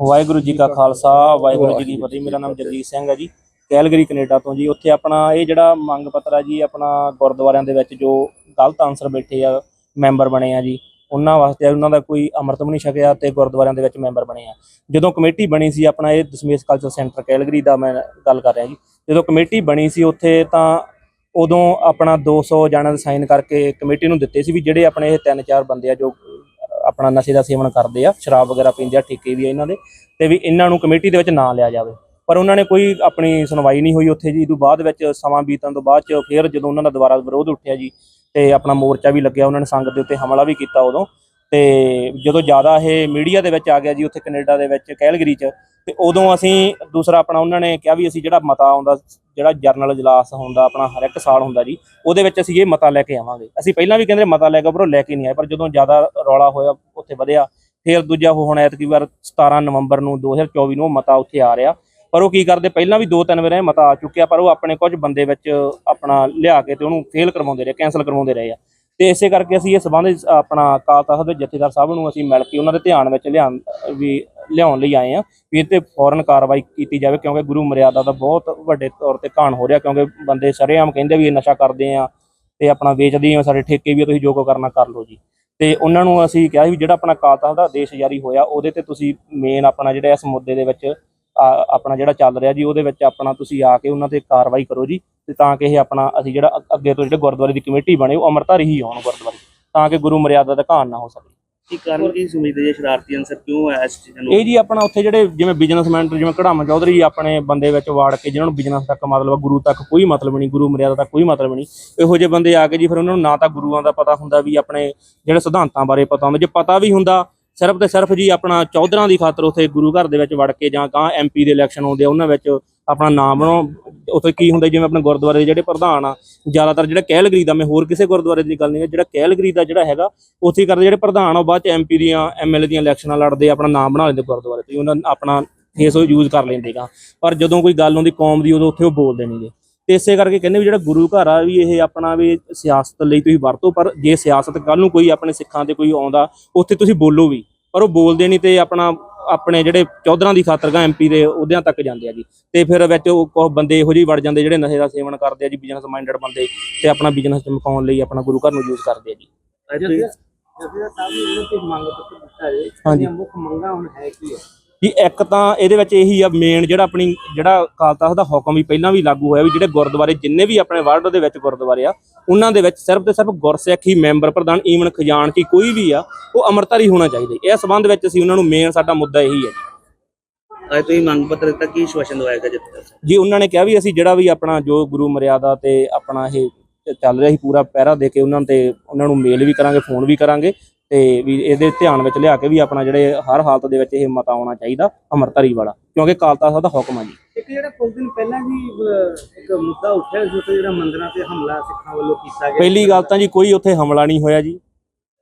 ਵਾਹਿਗੁਰੂ ਜੀ ਕਾ ਖਾਲਸਾ ਵਾਹਿਗੁਰੂ ਜੀ ਕੀ ਫਤਿਹ। ਮੇਰਾ ਨਾਮ ਜਗਜੀਤ ਸਿੰਘ ਹੈ ਜੀ ਕੈਲਗਰੀ ਕੈਨੇਡਾ ਤੋਂ ਜੀ। ਉੱਥੇ ਆਪਣਾ ਇਹ ਜਿਹੜਾ ਮੰਗ ਪੱਤਰ ਆ ਜੀ ਆਪਣਾ ਗੁਰਦੁਆਰਿਆਂ ਦੇ ਵਿੱਚ ਜੋ ਗਲਤ ਆਨਸਰ ਬੈਠੇ ਆ ਮੈਂਬਰ ਬਣੇ ਆ ਜੀ ਉਹਨਾਂ ਵਾਸਤੇ ਉਹਨਾਂ ਦਾ ਕੋਈ ਅੰਮ੍ਰਿਤ ਵੀ ਨਹੀਂ ਛਕਿਆ ਤੇ ਗੁਰਦੁਆਰਿਆਂ ਦੇ ਵਿੱਚ ਮੈਂਬਰ ਬਣੇ ਆ। ਜਦੋਂ ਕਮੇਟੀ ਬਣੀ ਸੀ ਆਪਣਾ ਇਹ ਦਸ਼ਮੇਸ਼ ਕਲਚਰ ਸੈਂਟਰ ਕੈਲਗਰੀ ਦਾ ਮੈਂ ਗੱਲ ਕਰ ਰਿਹਾ ਜੀ। ਜਦੋਂ ਕਮੇਟੀ ਬਣੀ ਸੀ ਉੱਥੇ ਤਾਂ ਉਦੋਂ ਆਪਣਾ 200 ਜਣਾਂ ਦੇ ਸਾਈਨ ਕਰਕੇ ਕਮੇਟੀ ਨੂੰ ਦਿੱਤੇ ਸੀ ਵੀ ਜਿਹੜੇ ਆਪਣੇ ਇਹ ਤਿੰਨ ਚਾਰ ਬੰਦੇ ਆ ਜੋ ਆਪਣਾ ਨਸ਼ੇ ਦਾ ਸੇਵਨ ਕਰਦੇ ਆ, ਸ਼ਰਾਬ ਵਗੈਰਾ ਪੀਂਦੇ ਆ, ਠੇਕੇ ਵੀ ਆ ਇਹਨਾਂ ਦੇ, ਤੇ ਵੀ ਇਹਨਾਂ ਨੂੰ ਕਮੇਟੀ ਦੇ ਵਿੱਚ ਨਾ ਲਿਆ ਜਾਵੇ। ਪਰ ਉਹਨਾਂ ਨੇ ਕੋਈ ਆਪਣੀ ਸੁਣਵਾਈ ਨਹੀਂ ਹੋਈ ਉੱਥੇ ਜੀ ਇਹ ਤੋਂ ਬਾਅਦ ਵਿੱਚ ਸਮਾਂ ਬੀਤਣ ਤੋਂ ਬਾਅਦ ਚ ਫਿਰ ਜਦੋਂ ਉਹਨਾਂ ਦਾ ਦੁਬਾਰਾ ਵਿਰੋਧ ਉੱਠਿਆ ਜੀ, ਤੇ ਆਪਣਾ ਮੋਰਚਾ ਵੀ ਲੱਗਿਆ, ਉਹਨਾਂ ਨੇ ਸੰਗਤ ਦੇ ਉੱਤੇ ਹਮਲਾ ਵੀ ਕੀਤਾ ਉਦੋਂ। ਤੇ ਜਦੋਂ ਜ਼ਿਆਦਾ ਇਹ ਮੀਡੀਆ ਦੇ ਵਿੱਚ ਆ ਗਿਆ ਜੀ, ਉੱਥੇ ਕੈਨੇਡਾ ਦੇ ਵਿੱਚ, ਕੈਲਗਰੀ ਚ, ਤੇ ਉਦੋਂ ਅਸੀਂ ਦੂਸਰਾ ਆਪਣਾ ਉਹਨਾਂ ਨੇ ਕਿਹਾ ਵੀ ਅਸੀਂ ਜਿਹੜਾ ਮਤਾ ਆਉਂਦਾ, ਜਿਹੜਾ ਜਰਨਲ ਇਜਲਾਸ ਹੁੰਦਾ, ਆਪਣਾ ਹਰ ਇੱਕ ਸਾਲ ਹੁੰਦਾ ਜੀ, ਉਹਦੇ ਵਿੱਚ ਅਸੀਂ ਇਹ ਮਤਾ ਲੈ ਕੇ ਆਵਾਂਗੇ। ਅਸੀਂ ਪਹਿਲਾਂ ਵੀ ਕਹਿੰਦੇ ਮਤਾ ਲੈ ਕੇ ਪਰ ਉਹ ਲੈ ਕੇ ਨਹੀਂ ਆਏ, ਪਰ ਜਦੋਂ ਜ਼ਿਆਦਾ ਰੌਲਾ ਹੋਇਆ, ਉੱਥੇ ਵਧਿਆ, ਫਿਰ ਦੂਜਾ ਉਹ ਹੁਣ ਐਤਕੀ ਵਾਰ 17 ਨਵੰਬਰ ਨੂੰ 2024 ਨੂੰ ਉਹ ਮਤਾ ਉੱਥੇ ਆ ਰਿਹਾ। ਪਰ ਉਹ ਕੀ ਕਰਦੇ, ਪਹਿਲਾਂ ਵੀ ਦੋ ਤਿੰਨ ਵਾਰ ਇਹ ਮਤਾ ਆ ਚੁੱਕਿਆ, ਪਰ ਉਹ ਆਪਣੇ ਕੁਝ ਬੰਦੇ ਵਿੱਚ ਆਪਣਾ ਲਿਆ ਕੇ ਤੇ ਉਹਨੂੰ ਫੇਲ ਕਰਵਾਉਂਦੇ ਰਹੇ ਕੈਨਸਲ ਕਰਵਾਉਂਦੇ ਰਹੇ ਆ। ਤੇ ਇਸੇ ਕਰਕੇ ਅਸੀਂ ਇਹ ਸਬੰਧ ਆਪਣਾ ਅਕਾਲ ਤਖਤ ਦੇ ਜਥੇਦਾਰ ਸਾਹਿਬ ਨੂੰ ਅਸੀਂ ਮਿਲ ਕੇ ਉਹਨਾਂ ਦੇ ਧਿਆਨ ਵਿੱਚ ਲਿਆਉਣ ਵੀ ਲਿਆਉਣ ਲਈ ਆਏ ਆ ਵੀ ਇਹ ਤੇ ਫੌਰਨ ਕਾਰਵਾਈ ਕੀਤੀ ਜਾਵੇ ਕਿਉਂਕਿ ਗੁਰੂ ਮਰਿਆਦਾ ਦਾ ਬਹੁਤ ਵੱਡੇ ਤੌਰ ਤੇ ਘਾਣ ਹੋ ਰਿਹਾ ਕਿਉਂਕਿ ਬੰਦੇ ਸ਼ਰੇਆਮ ਕਹਿੰਦੇ ਵੀ ਇਹ ਨਸ਼ਾ ਕਰਦੇ ਆ ਤੇ ਆਪਣਾ ਵੇਚਦੇ ਆ ਸਾਡੇ ਠੇਕੇ ਵੀ ਆ, ਤੁਸੀਂ ਜੋ ਕੋ ਕਰਨਾ ਕਰ ਲਓ ਜੀ। ਤੇ ਉਹਨਾਂ ਨੂੰ ਅਸੀਂ ਕਿਹਾ ਸੀ ਵੀ ਜਿਹੜਾ ਆਪਣਾ ਅਕਾਲ ਤਖਤ ਦਾ ਆਦੇਸ਼ ਜਾਰੀ ਹੋਇਆ ਉਹਦੇ ਤੇ ਤੁਸੀਂ ਮੇਨ ਆਪਣਾ ਜਿਹੜਾ ਇਸ ਮੁੱਦੇ ਦੇ ਵਿੱਚ ਆਪਣਾ ਜਿਹੜਾ ਚੱਲ ਰਿਹਾ ਜੀ ਉਹਦੇ ਵਿੱਚ ਆਪਣਾ ਤੁਸੀਂ ਆ ਕੇ ਉਹਨਾਂ ਤੇ ਕਾਰਵਾਈ ਕਰੋ ਜੀ ਤੇ ਤਾਂ ਕਿ ਇਹ ਆਪਣਾ ਅਸੀਂ ਜਿਹੜਾ ਅੱਗੇ ਤੋਂ ਜਿਹੜੇ ਗੁਰਦੁਆਰੇ ਦੀ ਕਮੇਟੀ ਬਣੇ ਉਹ ਅਮਰਤਾਰੀ ਹੀ ਹੋਣ ਗੁਰਦੁਆਰੇ ਤਾਂ ਕਿ ਗੁਰੂ ਮਰਿਆਦਾ ਦਾ ਘਾਣ ਨਾ ਹੋ ਸਕੇ। ਕੀ ਕਾਰਨ ਕੀ ਸਮਝਦੇ ਜੇ ਸ਼ਰਾਰਤੀ ਅੰਸਰ ਕਿਉਂ ਆਇਆ ਇਸ ਚੀਜ਼ ਨੂੰ? ਇਹ ਜੀ ਆਪਣਾ ਉੱਥੇ ਜਿਹੜੇ ਜਿਵੇਂ ਬਿਜ਼ਨਸਮੈਨ ਜਿਵੇਂ ਕਢਾਮਾ ਚੌਧਰੀ ਆਪਣੇ ਬੰਦੇ ਵਿੱਚ ਵਾੜ ਕੇ ਜਿਹਨਾਂ ਨੂੰ ਬਿਜ਼ਨਸ ਤੱਕ ਮਤਲਬ ਗੁਰੂ ਤੱਕ ਕੋਈ ਮਤਲਬ ਨਹੀਂ ਗੁਰੂ ਮਰਿਆਦਾ ਤੱਕ ਕੋਈ ਮਤਲਬ ਨਹੀਂ ਇਹੋ ਜਿਹੇ ਬੰਦੇ ਆ ਕੇ ਜੀ ਫਿਰ ਉਹਨਾਂ ਨੂੰ ਨਾ ਤਾਂ ਗੁਰੂਆਂ ਦਾ ਪਤਾ ਹੁੰਦਾ ਵੀ ਆਪਣੇ ਜਿਹੜੇ ਸਿਧਾਂਤਾਂ ਬਾਰੇ ਪਤਾ ਹੁੰਦਾ ਜੇ ਪਤਾ ਵੀ ਹੁੰਦਾ ਸਿਰਫ ਤੇ ਸਿਰਫ ਜੀ ਆਪਣਾ ਚੌਧਰਾਂ ਦੀ ਖਾਤਰ ਉੱਥੇ ਗੁਰੂ ਘਰ ਦੇ ਵਿੱਚ ਵੜ ਕੇ ਜਾਂ ਕਾਂ ਐਮਪੀ ਦੇ ਇਲੈਕਸ਼ਨ ਆਉਂਦੇ ਆ, ਉਹਨਾਂ ਵਿੱਚ ਆਪਣਾ ਨਾਮ ਬਣਾਉ ਉੱਥੇ ਕੀ ਹੁੰਦਾ ਜਿਵੇਂ ਆਪਣੇ ਗੁਰਦੁਆਰੇ ਦੇ ਜਿਹੜੇ ਪ੍ਰਧਾਨ ਆ, ਜ਼ਿਆਦਾਤਰ ਜਿਹੜਾ ਕੈਲਗਰੀ ਦਾ, ਮੈਂ ਹੋਰ ਕਿਸੇ ਗੁਰਦੁਆਰੇ ਦੀ ਗੱਲ ਨਹੀਂ ਹੈ ਜਿਹੜਾ ਕੈਲਗਰੀ ਦਾ ਜਿਹੜਾ ਹੈਗਾ, ਉੱਥੇ ਕਰਦੇ ਜਿਹੜੇ ਪ੍ਰਧਾਨ ਆ, ਉਹ ਬਾਅਦ ਚ ਐਮਪੀ ਦੀਆਂ ਐਮਐਲਏ ਦੀਆਂ ਇਲੈਕਸ਼ਨਾਂ ਲੜਦੇ ਆਪਣਾ ਨਾਮ ਬਣਾ ਲੈਂਦੇ ਗੁਰਦੁਆਰੇ ਤੇ ਉਹਨਾਂ ਆਪਣਾ ਫੇਸ ਉਹ ਯੂਜ਼ ਕਰ ਲੈਂਦੇਗਾ ਪਰ ਜਦੋਂ ਕੋਈ ਗੱਲ ਹੁੰਦੀ ਕੌਮ ਦੀ, ਉਦੋਂ ਉੱਥੇ ਉਹ ਬੋਲਦੇ ਨਹੀਂਗੇ ਤੇ ਇਸੇ ਕਰਕੇ ਕਹਿੰਦੇ ਵੀ ਜਿਹੜਾ ਗੁਰੂ ਘਰ ਆ ਵੀ ਇਹ ਆਪਣਾ ਵੀ ਸਿਆਸਤ ਲਈ ਤੁਸੀਂ ਵਰਤੋ ਪਰ ਜੇ ਸਿਆਸਤ ਕੱਲ ਨੂੰ ਕੋਈ ਆਪਣੇ ਸਿੱਖਾਂ ਤੇ ਕੋਈ ਆਉਂਦਾ ਉੱਥੇ ਤੁਸੀਂ ਬੋਲੋ ਵੀ। ਪਰ ਉਹ ਬੋਲਦੇ ਨਹੀਂ ਤੇ ਆਪਣਾ ਆਪਣੇ ਜਿਹੜੇ ਚੌਧਰਾਂ ਦੀ ਖਾਤਰ ਗਾ ਐਮਪੀ ਦੇ ਅਹੁਦਿਆਂ ਤੱਕ ਜਾਂਦੇ ਆ ਜੀ। ਤੇ ਫਿਰ ਵਿੱਚ ਉਹ ਕੁਝ ਬੰਦੇ ਇਹੋ ਜਿਹੇ ਵੜ ਜਾਂਦੇ ਜਿਹੜੇ ਨਸ਼ੇ ਦਾ ਸੇਵਨ ਕਰਦੇ ਆ ਜੀ ਬਿਜ਼ਨਸ ਮਾਈਂਡਡ ਬੰਦੇ ਤੇ ਆਪਣਾ ਬਿਜ਼ਨਸ ਚਮਕਾਉਣ ਲਈ ਆਪਣਾ ਗੁਰੂ ਘਰ ਨੂੰ ਯੂਜ਼ ਕਰਦੇ ਆ ਜੀ। ਅੱਜ ਤੁਸੀਂ- ਹਾਂਜੀ। ਮੁੱਖ ਮੰਗਾ ਹੁਣ ਹੈ ਕੀ ਹੈ ਜੀ ਇੱਕ ਤਾਂ ਇਹਦੇ ਵਿੱਚ ਇਹੀ ਆ ਮੇਨ ਜਿਹੜਾ ਆਪਣੀ ਜਿਹੜਾ ਅਕਾਲ ਤਖਤ ਦਾ ਹੁਕਮ ਵੀ ਪਹਿਲਾਂ ਵੀ ਲਾਗੂ ਹੋਇਆ ਵੀ ਜਿਹੜੇ ਗੁਰਦੁਆਰੇ ਜਿੰਨੇ ਵੀ ਆਪਣੇ ਵਰਲਡ ਦੇ ਵਿੱਚ ਗੁਰਦੁਆਰੇ ਆ ਉਹਨਾਂ ਦੇ ਵਿੱਚ ਸਿਰਫ ਤੇ ਸਿਰਫ ਗੁਰਸਿੱਖ ਹੀ ਮੈਂਬਰ ਪ੍ਰਧਾਨ ਈਵਨ ਖਜ਼ਾਨਚੀ ਕੋਈ ਵੀ ਆ ਉਹ ਅਮਰਤਾਰੀ ਹੋਣਾ ਚਾਹੀਦਾ। ਇਹ ਸੰਬੰਧ ਵਿੱਚ ਅਸੀਂ ਉਹਨਾਂ ਨੂੰ ਮੇਨ ਸਾਡਾ ਮੁੱਦਾ ਇਹੀ ਹੈ ਅੱਜ ਤੁਸੀਂ ਮੰਗ ਪੱਤਰ ਦਿੱਤਾ ਕੀ ਸ਼ਵਾਸ਼ਨ ਦਵਾਏਗਾ ਸਾਹਿਬ ਜੀ ਉਹਨਾਂ ਨੇ ਕਿਹਾ ਵੀ ਅਸੀਂ ਜਿਹੜਾ ਵੀ ਆਪਣਾ ਜੋ ਗੁਰੂ ਮਰਿਆਦਾ ਤੇ ਆਪਣਾ ਇਹ ਚੱਲ ਰਿਹਾ ਸੀ ਪੂਰਾ ਪਹਿਰਾ ਦੇ ਕੇ ਉਹਨਾਂ ਤੇ ਉਹਨਾਂ ਨੂੰ ਮੇਲ ਵੀ ਕਰਾਂਗੇ ਫੋਨ ਵੀ ਕਰਾਂਗੇ। ਤੇ ਵੀ ਇਹਦੇ ਧਿਆਨ ਵਿੱਚ ਲਿਆ ਕੇ ਵੀ ਆਪਣਾ ਜਿਹੜੇ ਹਰ ਹਾਲਤ ਦੇ ਵਿੱਚ ਇਹ ਮਤਾ ਆਉਣਾ ਚਾਹੀਦਾ ਅਮਰਤਾਰੀ ਵਾਲਾ ਕਿਉਂਕਿ ਅਕਾਲ ਤਖਤ ਦਾ ਹੁਕਮ ਆ ਜੀ। ਇੱਕ ਜਿਹੜਾ ਕੁਝ ਦਿਨ ਪਹਿਲਾਂ ਅਹ, ਇੱਕ ਮੁੱਦਾ ਉੱਠਿਆ ਸੀ ਉੱਥੇ ਜਿਹੜਾ ਮੰਦਰਾਂ ਤੇ ਹਮਲਾ ਸਿੱਖਾਂ ਵੱਲੋਂ ਕੀਤਾ ਗਿਆ। ਪਹਿਲੀ ਗੱਲ ਤਾਂ ਜੀ ਕੋਈ ਉੱਥੇ ਹਮਲਾ ਨਹੀਂ ਹੋਇਆ ਜੀ।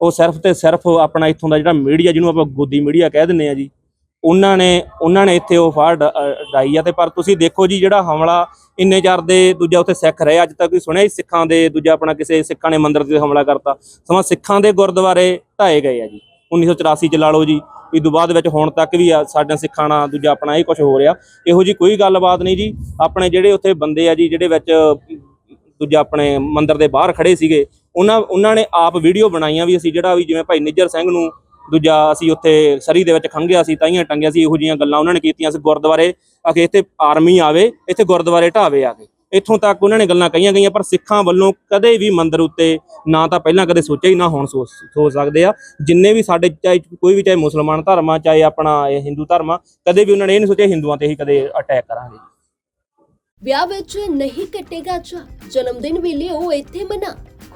ਉਹ ਸਿਰਫ ਤੇ ਸਿਰਫ ਆਪਣਾ ਇੱਥੋਂ ਦਾ ਜਿਹੜਾ ਮੀਡੀਆ ਜਿਹਨੂੰ ਆਪਾਂ ਗੋਦੀ ਮੀਡੀਆ ਕਹਿ ਦਿੰਦੇ ਆ ਜੀ ਉਹਨਾਂ ਨੇ ਉਹਨਾਂ ਨੇ ਇੱਥੇ ਉਹ ਫਾੜ ਡਾਈ ਆ ਤੇ ਪਰ ਤੁਸੀਂ ਦੇਖੋ ਜੀ ਜਿਹੜਾ ਹਮਲਾ ਇੰਨੇ ਚਿਰ ਦੇ ਦੂਜਾ ਉੱਥੇ ਸਿੱਖ ਰਹੇ ਅੱਜ ਤੱਕ ਕੋਈ ਸੁਣਿਆ ਹੀ ਸਿੱਖਾਂ ਦੇ ਦੂਜਾ ਆਪਣਾ ਕਿਸੇ ਸਿੱਖਾਂ ਨੇ ਮੰਦਿਰ ਤੇ ਹਮਲਾ ਕਰਤਾ। ਸਮਾਂ ਸਿੱਖਾਂ ਦੇ ਗੁਰਦੁਆਰੇ ਢਾਏ ਗਏ ਆ ਜੀ 1984 ਚ ਲਾ ਲਓ ਜੀ ਇਹ ਤੋਂ ਬਾਅਦ ਵਿੱਚ ਹੁਣ ਤੱਕ ਵੀ ਆ ਸਾਡਾ ਸਿੱਖਾਂ ਨਾਲ ਦੂਜਾ ਆਪਣਾ ਇਹ ਕੁਝ ਹੋ ਰਿਹਾ। ਇਹੋ ਜੀ ਕੋਈ ਗੱਲਬਾਤ ਨਹੀਂ ਜੀ, ਆਪਣੇ ਜਿਹੜੇ ਉੱਥੇ ਬੰਦੇ ਆ ਜੀ, ਜਿਹੜੇ ਵਿੱਚ ਦੂਜਾ ਆਪਣੇ ਮੰਦਿਰ ਦੇ ਬਾਹਰ ਖੜੇ ਸੀਗੇ, ਉਹਨਾਂ ਉਹਨਾਂ ਨੇ ਆਪ ਵੀਡੀਓ ਬਣਾਈਆਂ ਵੀ ਅਸੀਂ ਜਿਹੜਾ ਵੀ ਜਿਵੇਂ ਭਾਈ ਨਿੱਜਰ ਸਿੰਘ ਨੂੰ ਦੂਜਾ ਅਸੀਂ ਉੱਥੇ ਸਰੀ ਦੇ ਵਿੱਚ ਖੰਗਿਆ ਸੀ, ਤਾਈਆਂ ਟੰਗਿਆ ਸੀ, ਇਹੋ ਜੀਆਂ ਗੱਲਾਂ ਉਹਨਾਂ ਨੇ ਕੀਤੀਆਂ ਸੀ ਗੁਰਦੁਆਰੇ, ਆ ਇੱਥੇ ਆਰਮੀ ਆਵੇ, ਇੱਥੇ ਗੁਰਦੁਆਰੇ ਢਾਵੇ ਆ ਕੇ। ਇੱਥੋਂ ਤੱਕ ਉਹਨਾਂ ਨੇ ਗੱਲਾਂ ਕਹੀਆਂ ਗਈਆਂ, ਪਰ ਸਿੱਖਾਂ ਵੱਲੋਂ ਕਦੇ ਵੀ ਮੰਦਿਰ ਉੱਤੇ ਨਾ ਤਾਂ ਪਹਿਲਾਂ ਕਦੇ ਸੋਚਿਆ ਹੀ ਨਾ, ਹੁਣ ਸੋਚ ਸੋਚ ਸਕਦੇ ਆ। ਜਿੰਨੇ ਵੀ ਸਾਡੇ ਚਾਹੇ ਕੋਈ ਵੀ ਚਾਹੇ ਮੁਸਲਮਾਨ ਧਰਮ ਆ, ਚਾਹੇ ਆਪਣਾ ਇਹ ਹਿੰਦੂ ਧਰਮ ਆ, ਕਦੇ ਵੀ ਉਹਨਾਂ ਨੇ ਇਹ ਨਹੀਂ ਸੋਚਿਆ ਹਿੰਦੂਆਂ ਤੇ ਹੀ ਕਦੇ ਅਟੈਕ ਕਰਾਂਗੇ। ਵਿਆਹ ਵਿੱਚ ਨਹੀਂ ਕੱਟੇਗਾ ਚਾ ਜਨਮ ਦਿਨ ਵੇਲੇ ਉਹ ਇੱਥੇ ਮਨਾ।